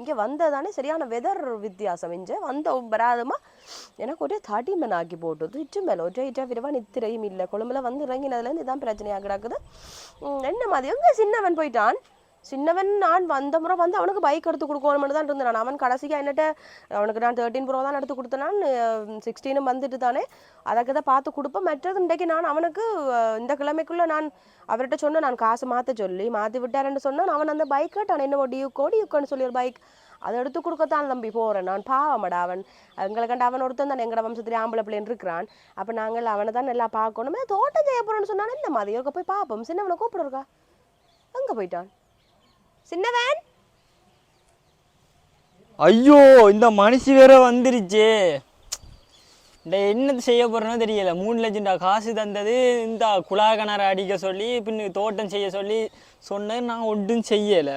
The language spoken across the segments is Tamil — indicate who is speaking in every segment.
Speaker 1: இங்கே வந்ததானே சரியான வெதர் வித்தியாசம். இங்கே வந்த வராதமா எனக்கு ஒரே தடிமன் ஆக்கி போட்டுது. இச்சு மேலே ஒரே இட்டா விரவா நித்திரையும் இல்லை. கொழும்புல வந்து இறங்கினதுலேருந்து இதான் பிரச்சனையாக கிடக்குது. என்ன மாதிரி? எங்கே சின்னவன் போயிட்டான்? சின்னவன் நான் வந்த முறை வந்து அவனுக்கு பைக் எடுத்து கொடுக்கணும்னு தான் இருந்தேன் நான். அவன் கடைசியாக என்னட்ட அவனுக்கு நான் தேர்ட்டின் ப்ரோ தான் எடுத்து கொடுத்தேன் சிக்ஸ்டீனும் வந்துட்டு தானே. அதற்கு தான் பார்த்து கொடுப்பேன். மற்றது இன்றைக்கு நான் அவனுக்கு இந்த கிழமைக்குள்ளே நான் அவர்கிட்ட சொன்னேன். நான் காசு மாற்ற சொல்லி மாற்றி விட்டாருன்னு சொன்னான். அவன் அந்த பைக் கேட்டான் என்ன டியூக்கோ டியூக்கோன்னு சொல்லி ஒரு பைக் அதை எடுத்து கொடுக்கத்தான் தம்பி போகிறேன் நான் பாவமடா அவன். எங்களை கண்டு அவன் ஒருத்தன் தான். எங்களோட வம்சத்திலே ஆம்பளை பிள்ளைன்னு இருக்கிறான். அப்போ நாங்கள் அவனை தான் நல்லா பார்க்கணுமே. தோட்டம் செய்ய போகிறோன்னு சொன்னான் என்ன மாதிரி போய் பார்ப்போம். சின்னவனை கூப்பிடுறக்கா அங்கே போயிட்டான்? சின்னவன்?
Speaker 2: ஐயோ இந்த மனுஷி வேற வந்துருச்சு. இந்த என்னது செய்ய போறேன்னு தெரியல. மூணு லட்சம்டா காசு தந்தது இந்த குழா கிணறு அடிக்க சொல்லி பின்னு தோட்டம் செய்ய சொல்லி சொன்னது நான் ஒன்றும் செய்யலை.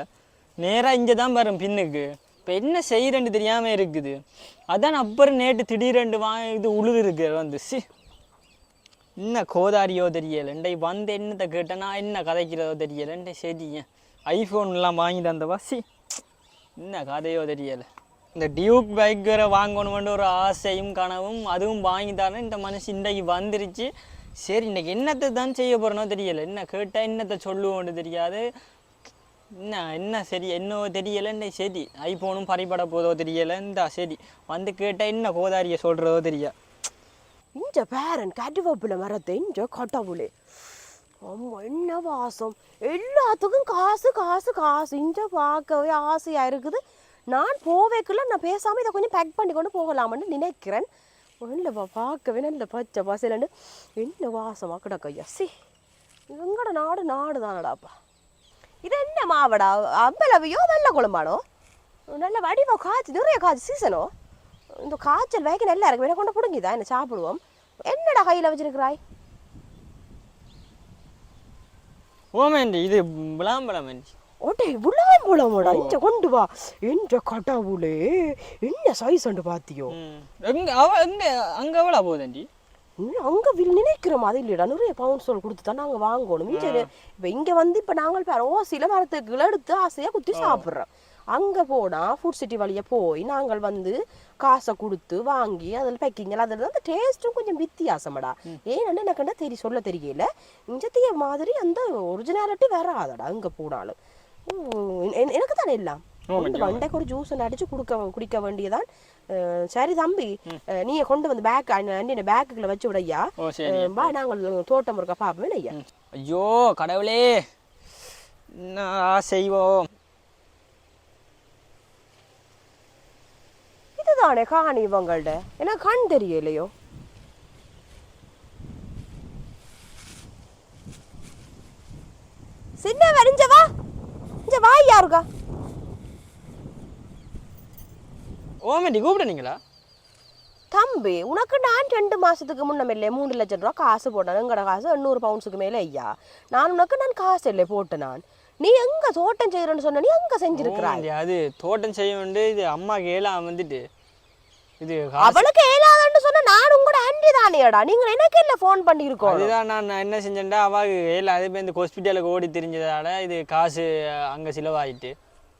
Speaker 2: நேராக இங்கே தான் வரும் பின்னுக்கு. இப்போ என்ன செய்கிறேன்னு தெரியாமல் இருக்குது. அதான் அப்புறம் நேற்று திடீரெண்டு வா இது உழுது இருக்கு வந்து சி. என்ன கோதாரியோ தெரியல. இண்டை வந்து என்னத்தை கேட்டேன்னா என்ன கதைக்கிறதோ தெரியல. சரிங்க சரி ஐஃபோன்லாம் வாங்கி தந்தவா? சி என்ன கதையோ தெரியலை. இந்த டியூக் பைக் வேற வாங்கணுமென்ற ஒரு ஆசையும் கனவும் அதுவும் வாங்கி தானே இந்த மனுஷன் இன்றைக்கு வந்துருச்சு. சரி இன்றைக்கி என்னத்தை தான் செய்ய போகிறனோ தெரியலை. என்ன கேட்டால் என்னத்தை சொல்லுவோன்னு தெரியாது. என்ன என்ன சரி என்னவோ தெரியல. சரி ஐஃபோனும் பறிபட போதோ தெரியல. இந்தா சரி வந்து கேட்டால் என்ன கோதாரியை சொல்கிறதோ தெரியா.
Speaker 1: இஞ்ச பேரன் கருவேப்பிலை மரத்தை இஞ்ச கட்டவுளே. ஆமா என்ன வாசம் எல்லாத்துக்கும் காசு காசு காசு இஞ்ச பார்க்கவே ஆசையா இருக்குது நான் போவேக்குள்ள நான் பேசாம இதை கொஞ்சம் பேக் பண்ணி கொண்டு போகலாம்னு நினைக்கிறேன் இல்லைப்பா பார்க்கவே நல்ல பச்சை பசலன்னு என்ன வாசமா கிடக்கையா சி எங்கட நாடு நாடு தானடாப்பா இது என்ன மாவடா அம்பலவையோ நல்ல குழம்பானோ நல்ல வடிவோ காய்ச்சி நிறைய காய்ச்சி சீசனோ இந்த காய்ச்சல் வைக்க நல்லா இருக்கு வேணா கொண்டு பிடுங்கிதா என்ன சாப்பிடுவோம் என்னடா கையில் வச்சிருக்கிறாய்
Speaker 2: ஓமேண்டி இது விளாம்பழமேண்டி
Speaker 1: ஓட்டே விழாம் போலாமோடா இங்க கொண்டு வா. என்ற கடவுளே என்ன சைஸ் அண்டு பாத்தியோ?
Speaker 2: எங்க அவ எங்க அங்கே எவ்வளோ போகுதேண்டி
Speaker 1: அங்க நினைக்கிற மாதிரி இல்லைடா. நிறைய பவுண்ட் சொல் கொடுத்து தான் நாங்க வாங்கணும். இப்ப இங்க வந்து இப்ப நாங்கள் பாரு ஓ சில மரத்துக்குள்ள எடுத்து ஆசையா குத்தி சாப்பிடுறோம். அங்க போனா ஃபுட் சிட்டி வழியா போய் நாங்கள் வந்து காசை கொடுத்து வாங்கி அதில் பேக்கிங் அதில் அந்த டேஸ்ட்டும் கொஞ்சம் வித்தியாசமடா. ஏன்னு எனக்கு என்ன தெரிய சொல்ல தெரியல. இஞ்சத்திய மாதிரி அந்த ஒரிஜினாலிட்டி வராதடா அங்க போனாலும். எனக்கு தானே எல்லாம். வண்டைக்கு ஒரு ஜூஸ் அடிச்சு குடுக்க குடிக்க வேண்டியதான். சரி தம்பி நீ கொண்டு வந்து பேக் அண்ணன் பேக்குக்குள்ள வச்சு விடையா? வா நாங்கள் தோட்டம் இருக்க பாப்போம் ஐயா
Speaker 2: ஐயோ கடவுளே. என்ன செய்வோம்?
Speaker 1: இதுதானே காணி இவங்கள்ட? எனக்கு கண் தெரியலையோ? சின்ன வரிஞ்ச வா. இங்க வா யாருக்கா
Speaker 2: ஓமேண்டி கூப்பிடுனீங்களா?
Speaker 1: தம்பி உனக்கு நான் ரெண்டு மாசத்துக்கு முன்னமில்லே மூணு லட்சம் ரூபா காசு போட்டேன். எங்கட காசு எண்ணூறு பவுண்ட்ஸுக்கு மேலே ஐயா. நான் உனக்கு நான் காசு இல்லை போட்டேன் நான். நீ எங்க தோட்டம் செய்யறேன்னு சொன்ன நீ எங்க செஞ்சிருக்கிறாய்?
Speaker 2: அது தோட்டம் செய்ய வேண்டிய இது அம்மாக்கு ஏலாம் வந்துட்டு. இது
Speaker 1: அவளுக்கு ஏலாதன்னு சொன்ன நான் உங்களோட ஆண்டி தானேடா நீங்க எனக்கு இல்ல ஃபோன் பண்ணியிருக்கோம்?
Speaker 2: அதுதான் நான் நான் என்ன செஞ்சேன்டா அவாக்கு ஏல அது போய் இந்த ஹாஸ்பிட்டலுக்கு ஓடி தெரிஞ்சதால இது காசு அங்க செலவாயிட்டு.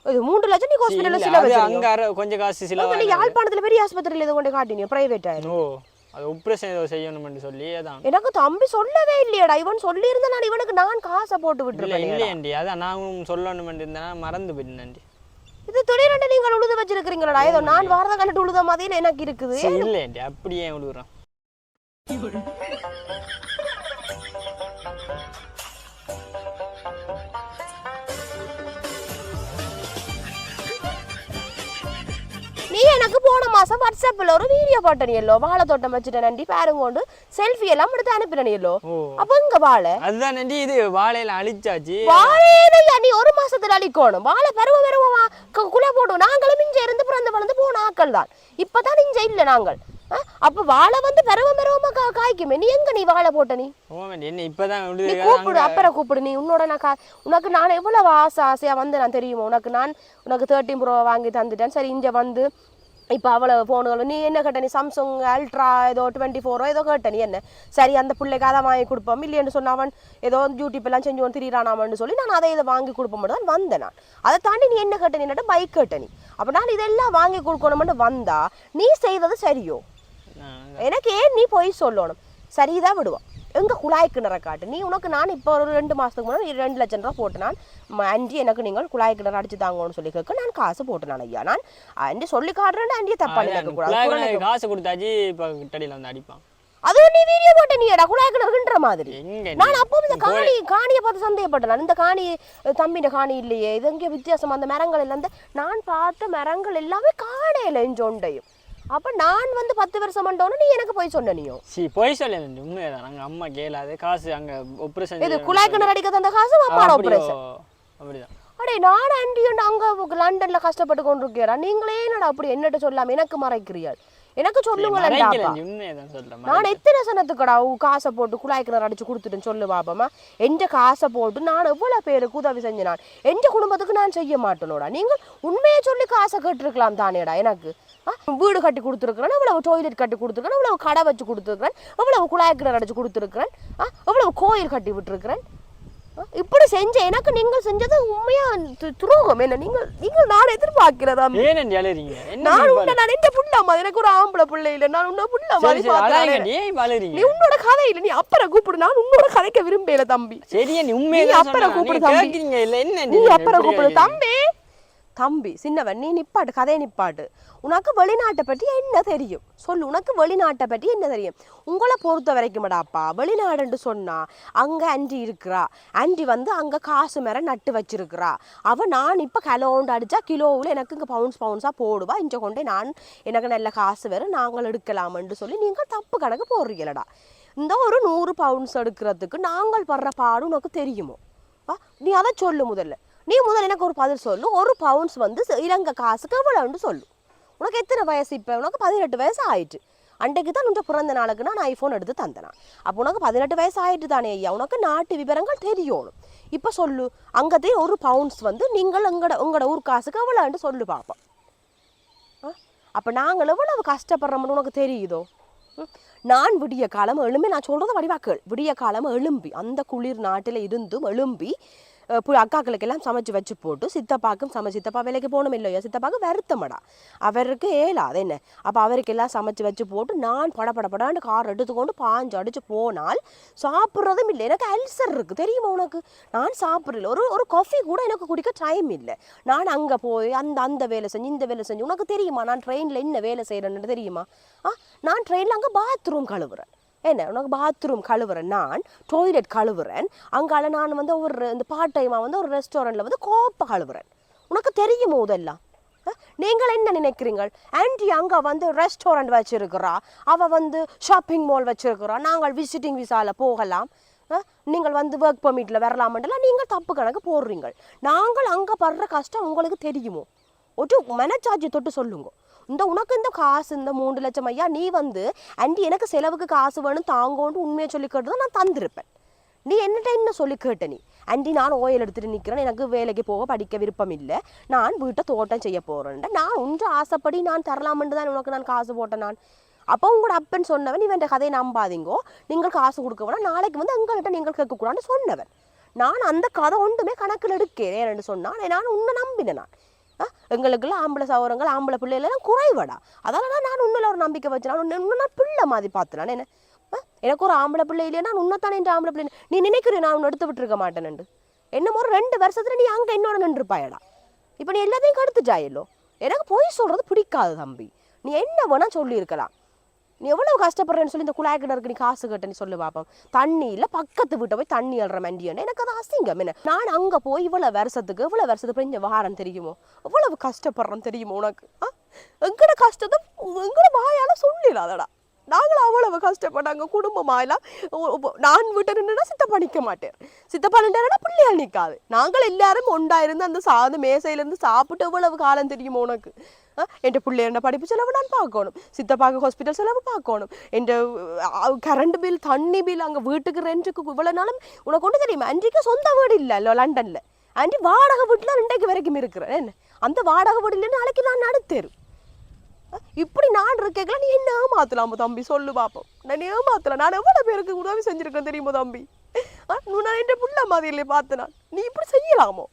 Speaker 1: இது மூன்று லட்சம் நீ ஹாஸ்பிட்டல்ல
Speaker 2: இல்ல,
Speaker 1: சில
Speaker 2: அது
Speaker 1: வச்சிருக்கீங்க
Speaker 2: அங்க கொஞ்சம் காசு
Speaker 1: நீ
Speaker 2: செலவாயி
Speaker 1: யாழ்ப்பாணத்துல பெரிய ஆஸ்பத்திரியில இதை கொண்டு காட்டினீங்க பிரைவேட்
Speaker 2: ஓ அது ஆப்ரேஷன் ஏதோ செய்யணும்னு சொல்லி அதான்.
Speaker 1: எனக்கு தம்பி சொல்லவே இல்லையடா. இவன் சொல்லி இருந்தா நான் இவனுக்கு நான் காசை போட்டு விட்டுருப்பேன்
Speaker 2: இல்லையண்டி அதான் நானும் சொல்லணும் இருந்தேன்னா மறந்து போயிட்டேன்டி
Speaker 1: இது திடீரென்று நீங்கள் உழுது வச்சிருக்கிறீங்களா ஏதோ நான் வாரத கண்டுட்டு உழுத மாதிரி எனக்கு இருக்குது.
Speaker 2: இல்லையண்டி அப்படியே விழுகுறான்
Speaker 1: போன மாசம் வாட்ஸ்அப்ல ஒரு வீடியோ போட்டனியல்லோ வாழை தோட்டம் வச்சுட்டேன் நண்டி பாருங்க கொண்டு. செல்ஃபி எல்லாம் எடுத்து அனுப்பினனியல்லோ
Speaker 2: ஓ.
Speaker 1: அப்ப இங்க வாழை.
Speaker 2: அதுதான் நண்டி இது வாழையில அழிச்சாச்சு.
Speaker 1: வாழையிலையா நீ ஒரு மாசத்துல அழிக்கணும். வாழை பருவ பருவமா குலை போடும் நாங்களும் இங்க இருந்து பிறந்து வளர்ந்து போன ஆக்கள் தான். இப்பதான் இங்க இல்ல நாங்கள். அப்ப வாழை வந்து பருவ பருவமா கா காய்க்குமே. நீ எங்க நீ வாழை போட்ட நீ?
Speaker 2: என்ன இப்பதான்
Speaker 1: நீ கூப்பிடு அப்புறம் கூப்பிடு. நீ உன்னோட நான் உனக்கு நான் எவ்வளவு ஆசை ஆசையா வந்து நான் தெரியுமா? உனக்கு நான் உனக்கு தேர்ட்டின் ப்ரோ வாங்கி தந்துட்டேன். சரி இங்க வந்து இப்போ அவ்வளவு ஃபோனுகள் நீ என்ன கேட்ட? நீ சாம்சங் அல்ட்ரா ஏதோ டுவெண்ட்டி ஃபோரோ ஏதோ கேட்ட நீ என்ன? சரி அந்த பிள்ளைக்கு அதை வாங்கி கொடுப்போம். இல்லைன்னு சொன்ன அவன் ஏதோ யூடியூப் எல்லாம் செஞ்சு வந்து திரியிறானாமன்னு சொல்லி நான் அதை இதை வாங்கி கொடுப்போம் தான் வந்தேன் நான். அதை தாண்டி நீ என்ன கேட்ட? நீ பைக் கேட்ட நீ. அப்ப நான் இதெல்லாம் வாங்கி கொடுக்கணும்னு வந்தா நீ செய்தது சரியோ? எனக்கு ஏன் நீ போய் சொல்லணும்? சரிதான் விடுவான் எங்க குழாய் கிணற காட்டு. நீ உனக்கு நான் இப்போ ஒரு ரெண்டு மாசத்துக்கு முன்னாடி ரெண்டு லட்சம் ரூபா போட்டு நான் ஆண்டி எனக்கு நீங்கள் குழாய் கிணறு அடிச்சு தாங்கன்னு சொல்லி கேட்க நான் காசு போட்டு நான் ஐயா. நான் ஆண்டி சொல்லி காட்டுறேன் ஆண்டியை தப்பா கூடாது.
Speaker 2: காசு கொடுத்தாச்சு இப்போ கிட்டடியில் வந்து அடிப்பான்.
Speaker 1: அது நீ வீடியோ போட்ட நீடா குழாய் கிணறுன்ற மாதிரி. நான் அப்போ இந்த காணி காணியை பார்த்து சந்தேகப்பட்டேன். இந்த காணி தம்பிட காணி இல்லையே இது எங்கே வித்தியாசம் அந்த மரங்கள் எல்லாம் நான் பார்த்த மரங்கள் எல்லாமே காணையில இஞ்சொண்டையும் அப்ப நான் வந்து பத்து வருஷம் பண்ணோன்னு நீ எனக்கு போய் சொன்ன நீயும்
Speaker 2: சி போய் சொல்லி உண்மையதான். நாங்கள் அம்மா கேளாது. காசு அங்கே ஆப்ரேஷன்
Speaker 1: இது குழாய் கிணறு அடிக்க தந்த காசு அப்பாட ஆபரேஷன்
Speaker 2: அப்படிதான்.
Speaker 1: அடே நான் ஆண்டி அங்க லண்டன்ல கஷ்டப்பட்டு கொண்டு இருக்கிறா நீங்களே என்னடா அப்படி என்னட்ட சொல்லாம எனக்கு மறைக்கிறீர்கள்? எனக்கு
Speaker 2: சொல்கிறேன்
Speaker 1: நான் எத்தனை சனத்துக்கடா உ காசை போட்டு குழாய் கிணறு அடிச்சு கொடுத்துட்டேன்னு சொல்லு பாப்பமா. எந்த காசை போட்டு நான் எவ்வளவு பேருக்கு உதவி செஞ்சேன்? நான் எந்த குடும்பத்துக்கு நான் செய்ய மாட்டேனோடா. நீங்கள் உண்மையை சொல்லி காசை கேட்டிருக்கலாம் தானேடா எனக்கு. வீடு கட்டி கொடுத்துருக்குறேன் இவ்வளவு டாய்லெட் கட்டி கொடுத்துருக்கேன் இவ்வளவு கடை வச்சு கொடுத்துருக்குறேன் இவ்வளவு குழாய் கிணறு அடிச்சு கொடுத்துருக்குறேன் ஆ, இவ்வளவு கோயில் கட்டி விட்டுருக்குறேன். இப்படி செஞ்ச எனக்கு நீங்கள் செஞ்சது உண்மையா துரோகம்? என்ன நீங்கள் நீங்கள் நான் எதிர்பார்க்கிறதா? நான் உன்னை நான் எந்த புள்ள மாதிரி எனக்கு ஒரு ஆம்பளை பிள்ளை இல்லை. நான் உன்னை புள்ள மாதிரி நீ உன்னோட கதை இல்ல. நீ அப்புறம் கூப்பிடு. நான் உன்னோட கதைக்க விரும்பல தம்பி.
Speaker 2: சரி நீ
Speaker 1: அப்புறம்
Speaker 2: சொன்னா.
Speaker 1: கூப்பிடு தம்பி. நீ அப்புறம் கூப்பிடு தம்பி. தம்பி சின்னவன் நீ நிப்பாட்டு கதையை நிப்பாட்டு. உனக்கு வெளிநாட்டை பற்றி என்ன தெரியும்? சொல்லு உனக்கு வெளிநாட்டை பற்றி என்ன தெரியும்? உங்களை பொறுத்த வரைக்குமடாப்பா வெளிநாடுன்னு சொன்னா அங்கே ஆண்டி இருக்கிறா. ஆண்டி வந்து அங்கே காசு மேல நட்டு வச்சிருக்கிறா. அவள் நான் இப்போ கிலோண்டு அடிச்சா கிலோவில் எனக்கு இங்கே பவுன்ஸ் பவுன்ஸாக போடுவா. இங்க கொண்டே நான் எனக்கு நல்ல காசு வரும் நாங்கள் எடுக்கலாம்னு சொல்லி நீங்க தப்பு கணக்கு போடுறீங்களடா. இந்த ஒரு நூறு பவுன்ஸ் எடுக்கிறதுக்கு நாங்கள் படுற பாடு உனக்கு தெரியுமோ? நீ அதை சொல்லு முதல்ல. நீ முதல்ல எனக்கு ஒரு பதில் சொல்லு. ஒரு பவுன்ஸ் வந்து இலங்கை காசுக்கு எவ்வளோன்னு சொல்லு. உனக்கு எத்தனை வயசு இப்போ? உனக்கு பதினெட்டு வயசு ஆயிட்டு. அன்றைக்கு தான் உன் பிறந்த நாளுக்கு நான் ஐஃபோன் எடுத்து தந்தேனா. அப்போ உனக்கு பதினெட்டு வயசு ஆயிட்டு தானே ஐயா. உனக்கு நாட்டு விவரங்கள் தெரியணும். இப்போ சொல்லு அங்கதே ஒரு பவுன்ஸ் வந்து நீங்கள் உங்களோட உங்களோட ஊர் காசுக்கு எவ்வளோன்னு சொல்லு பார்ப்போம் அப்போ நாங்கள் எவ்வளவு கஷ்டப்படுறோம்னு உனக்கு தெரியுதோ? நான் விடிய காலம் எழும்பி நான் சொல்கிறத வடிவாக்கள் விடிய காலம் எழும்பி அந்த குளிர் நாட்டில் இருந்தும் எழும்பி அக்காக்களுக்கெல்லாம் சமைச்சு வச்சு போட்டு சித்தப்பாக்கும் சமை சித்தப்பா வேலைக்கு போகணும் இல்லையோ? சித்தப்பாக்கு வருத்தமடா. அவருக்கு ஏலாது என்ன? அப்போ அவருக்கெல்லாம் சமைச்சு வச்சு போட்டு நான் படபடபடான்னு கார் எடுத்துக்கொண்டு பாஞ்சு அடிச்சு போனால் சாப்பிட்றதும் இல்லை. எனக்கு அல்சர் இருக்குது தெரியுமா உனக்கு? நான் சாப்பிட்றல ஒரு ஒரு காஃபி கூட எனக்கு குடிக்க டைம் இல்லை. நான் அங்கே போய் அந்த அந்த வேலை செஞ்சு இந்த வேலை செஞ்சு. உனக்கு தெரியுமா? நான் ட்ரெயினில் என்ன வேலை செய்கிறேன்னு தெரியுமா? ஆ நான் ட்ரெயினில் அங்கே பாத்ரூம் கழுவுறேன். என்ன உனக்கு பாத்ரூம் கழுவுறேன் நான் டாய்லெட் கழுவுறேன் அங்கால நான் வந்து ஒரு இந்த பார்ட் டைமாக வந்து ஒரு ரெஸ்டாரண்ட்டில் வந்து கோப்பை கழுவுறேன். உனக்கு தெரியுமோ இதெல்லாம்? நீங்கள் என்ன நினைக்கிறீங்கள் ஆண்டி அங்கே வந்து ரெஸ்டாரண்ட் வச்சிருக்கிறா அவள் வந்து ஷாப்பிங் மால் வச்சிருக்கிறா நாங்கள் விசிட்டிங் விசாவில் போகலாம். நீங்கள் வந்து ஒர்க் பர்மிட்டில் வரலாமன்றலாம் நீங்கள் தப்பு கணக்கு போடுறீங்க நாங்கள் அங்கே படுற கஷ்டம் உங்களுக்கு தெரியுமோ? ஒரு மனச்சாட்சி தொட்டு சொல்லுங்க. இந்த உனக்கு இந்த காசு இந்த மூன்று லட்சம் ஐயா நீ வந்து ஆண்டி எனக்கு செலவுக்கு காசு வேணும் தாங்கோன்னு உண்மையை சொல்லி கேட்டு நான் தந்திருப்பேன். நீ என்னட்ட என்ன சொல்லி கேட்ட நீ? ஆண்டி நான் ஓயில் எடுத்துட்டு நிற்கிறேன் எனக்கு வேலைக்கு போக படிக்க விருப்பம் இல்லை. நான் வீட்டை தோட்டம் செய்ய போறேன்டா. நான் ஒன்று ஆசைப்படி நான் தரலாமென்று தான் உனக்கு நான் காசு போட்டேன் நான். அப்போ உங்களோட அப்பன் சொன்னவன் இவன் கதையை நம்பாதீங்கோ. நீங்கள் காசு கொடுக்க வேணாம் நாளைக்கு வந்து எங்கள்கிட்ட நீங்கள் கேட்கக்கூடாதுன்னு சொன்னவன். நான் அந்த கதை ஒன்றுமே கணக்கில் எடுக்கிறேன் என்று சொன்னான் நான் உன்னை நம்பினேன் நான். எங்களுக்குள்ள ஆம்பளை சகோதரங்கள் ஆம்பளை பிள்ளைகளெல்லாம் குறைவடா. அதனால நான் உன்னில் ஒரு நம்பிக்கை வச்சு நான் இன்னும் நான் பிள்ளை மாதிரி பார்த்துலாம் என்ன ஆ, எனக்கு ஒரு ஆம்பளை பிள்ளை இல்லையா? நான் உன்னைத்தானே என்ற ஆம்பளை பிள்ளை நீ நினைக்கிறேன் நான் உன்னை எடுத்து விட்டுருக்க மாட்டேன்னு என்னமோ ஒரு ரெண்டு வருஷத்துல நீ அங்கே என்னோட நின்றுப்பாயடா. இப்போ நீ எல்லாத்தையும் கடுத்துட்டாயல்லோ எனக்கு பொய் சொல்றது பிடிக்காது தம்பி. நீ என்ன வேணால் சொல்லியிருக்கலாம். நீ எவ்வளவு கஷ்டப்படுறேன்னு சொல்லி இந்த குழாய் கிணறுக்கு நீ காசு கட்டன்னு சொல்லு பாப்போம். தண்ணி இல்ல பக்கத்து வீட்டை போய் தண்ணி அல்ற மண்டியன்னு எனக்கு அது அசிங்கம். என்ன? நான் அங்க போய் இவ்வளவு வருஷத்துக்கு இவ்வளவு வருஷத்துக்கு இந்த வாரம் தெரியுமோ? எவ்வளவு கஷ்டப்படுறோம் தெரியுமோ உனக்கு? ஆ? எங்கட கஷ்டத்தை எங்கட வாயால சொல்லிடாதடா. நாங்களும் அவ்வளவு கஷ்டப்பட்டாங்க குடும்பமா எல்லாம் நான் வீட்டை நின்றுனா சித்தப்பா நிக்க மாட்டேன் சித்தப்பா நின்றானா பிள்ளையால் நிக்காது. நாங்கள் எல்லாரும் ஒண்டா இருந்து அந்த சாது மேசையில இருந்து சாப்பிட்டு எவ்வளவு காலம் தெரியுமோ உனக்கு? என் பிள்ளையோட படிப்பு செலவு நான் பார்க்கணும் சித்தப்பாக்கு ஹாஸ்பிட்டல் செலவு பார்க்கணும் என் கரண்ட் பில் தண்ணி பில் அங்கே வீட்டுக்கு ரெண்ட்டுக்கு இவ்வளோ நாளும் உனக்கு ஒன்று தெரியுமா அன்றைக்கு சொந்த வீடு இல்லை லண்டனில் அன்றி வாடகை வீட்டில் ரெண்டைக்கு வரைக்கும் இருக்கிறேன் என்ன அந்த வாடகை வீடு இல்லை நாளைக்கு நான் நடுத்தேரு இப்படி நான் இருக்கேங்களா நீ என்ன ஏமாத்தலாமோ தம்பி சொல்லு பார்ப்போம் நான் ஏமாத்தல நான் எவ்வளவு பேருக்கு உதவி செஞ்சிருக்கேன் தெரியுமா தம்பி ஆ, நான் என் புள்ள மாதிரியிலே பார்த்து நான் நீ இப்படி செய்யலாமோ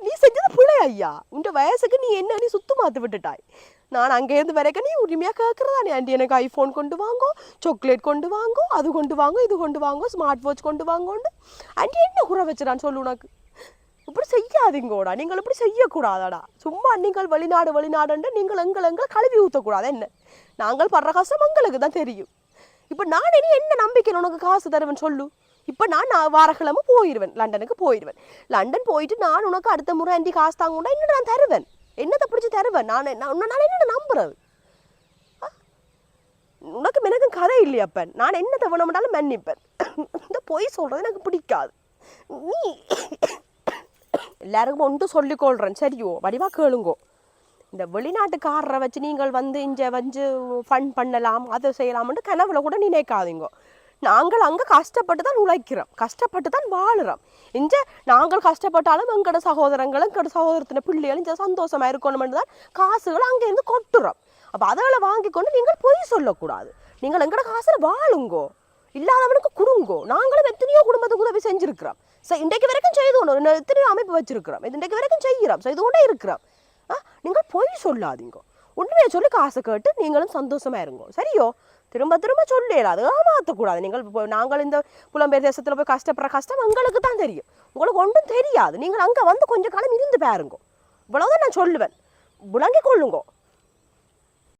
Speaker 1: நீ செஞ்சது பிழை ஐயா உன் வயசுக்கு நீ என்ன நீ சுத்து மாத்து விட்டுட்டாய் நான் அங்கேருந்து வரைக்கும் நீ உரிமையாக கேட்குறதா நீ ஆண்டி எனக்கு ஐஃபோன் கொண்டு வாங்கோ சாக்லேட் கொண்டு வாங்கோ அது கொண்டு வாங்கோ இது கொண்டு வாங்கோ ஸ்மார்ட் வாட்ச் கொண்டு வாங்கோன்னு ஆண்டி என்ன குறை வச்சுறான்னு சொல்லு உனக்கு இப்படி செய்யாதீங்கோடா நீங்கள் இப்படி செய்யக்கூடாதாடா சும்மா நீங்கள் வெளிநாடு வெளிநாடுன்ட்டு நீங்கள் எங்கள் எங்கள் கழுவி ஊற்றக்கூடாது என்ன நாங்கள் படுற கஷ்டம் எங்களுக்கு தான் தெரியும் இப்போ நான் இனி என்ன நம்பிக்கை உனக்கு காசு தருவேன் சொல்லு இப்போ நான் நான் வாரக்கிழமை போயிடுவேன் லண்டனுக்கு போயிடுவேன் லண்டன் போயிட்டு நான் உனக்கு அடுத்த முறை ஆண்டி காசு தாங்கண்டா என்ன நான் தருவேன்? என்னத்தை பிடிச்சி தருவேன்? நான் என்ன- உன்னை நான் என்ன நம்புறது? உனக்கு எனக்கும் கதை இல்லையப்பன் நான் என்ன தவணமெண்டாலும் மன்னிப்பேன். இந்த பொய் சொல்கிறது எனக்கு பிடிக்காது. நீ எல்லாருக்கும் ஒன்று சொல்லிக்கொள்கிறேன் சரியோ? வடிவா கேளுங்கோ. இந்த வெளிநாட்டுக்காரரை வச்சு நீங்கள் வந்து இங்கே வந்து ஃபன் பண்ணலாம் அதை செய்யலாம்னு கனவுல கூட நினைக்காதீங்க. நாங்கள் அங்கே கஷ்டப்பட்டு தான் உழைக்கிறோம். கஷ்டப்பட்டு தான் வாழுறோம். இந்த நாங்கள் கஷ்டப்பட்டாலும் எங்களோட சகோதரங்களும் எங்களோட சகோதரத்தின பிள்ளைகளும் இங்கே சந்தோஷமா இருக்கணும்னு தான் காசுகள் அங்கேருந்து கொட்டுறோம். அப்போ அதெல்லாம் வாங்கி கொண்டு நீங்கள் பொய் சொல்லக்கூடாது. நீங்கள் எங்களோட காசில் வாழுங்கோ. இல்லாதவனுக்கு கொடுங்கோ நாங்களும் எத்தனையோ குடும்பத்துக்கு உதவி செஞ்சிருக்கிறோம். சரி இன்றைக்கு வரைக்கும் செய்து கொண்டு எத்தனையோ அமைப்பு வச்சிருக்கிறோம். இது இன்றைக்கு வரைக்கும் செய்கிறோம். செய்து கொண்டே இருக்கிறோம். ஆ நீங்கள் பொய் சொல்லாதீங்க. உண்மையை சொல்லி காசை கேட்டு நீங்களும் சந்தோஷமா இருங்கோ. சரியோ? திரும்ப திரும்ப சொல்லிடலாம். அது ஏமாற்றக்கூடாது நீங்கள் இப்போ நாங்கள் இந்த புலம்பெயர் தேசத்தில் போய் கஷ்டப்படுற கஷ்டம் எங்களுக்கு தான் தெரியும். உங்களுக்கு ஒன்றும் தெரியாது. நீங்கள் அங்கே வந்து கொஞ்ச காலம் இருந்து பாருங்க. இவ்வளோதான் நான் சொல்லுவேன். விளங்கி கொள்ளுங்கோ.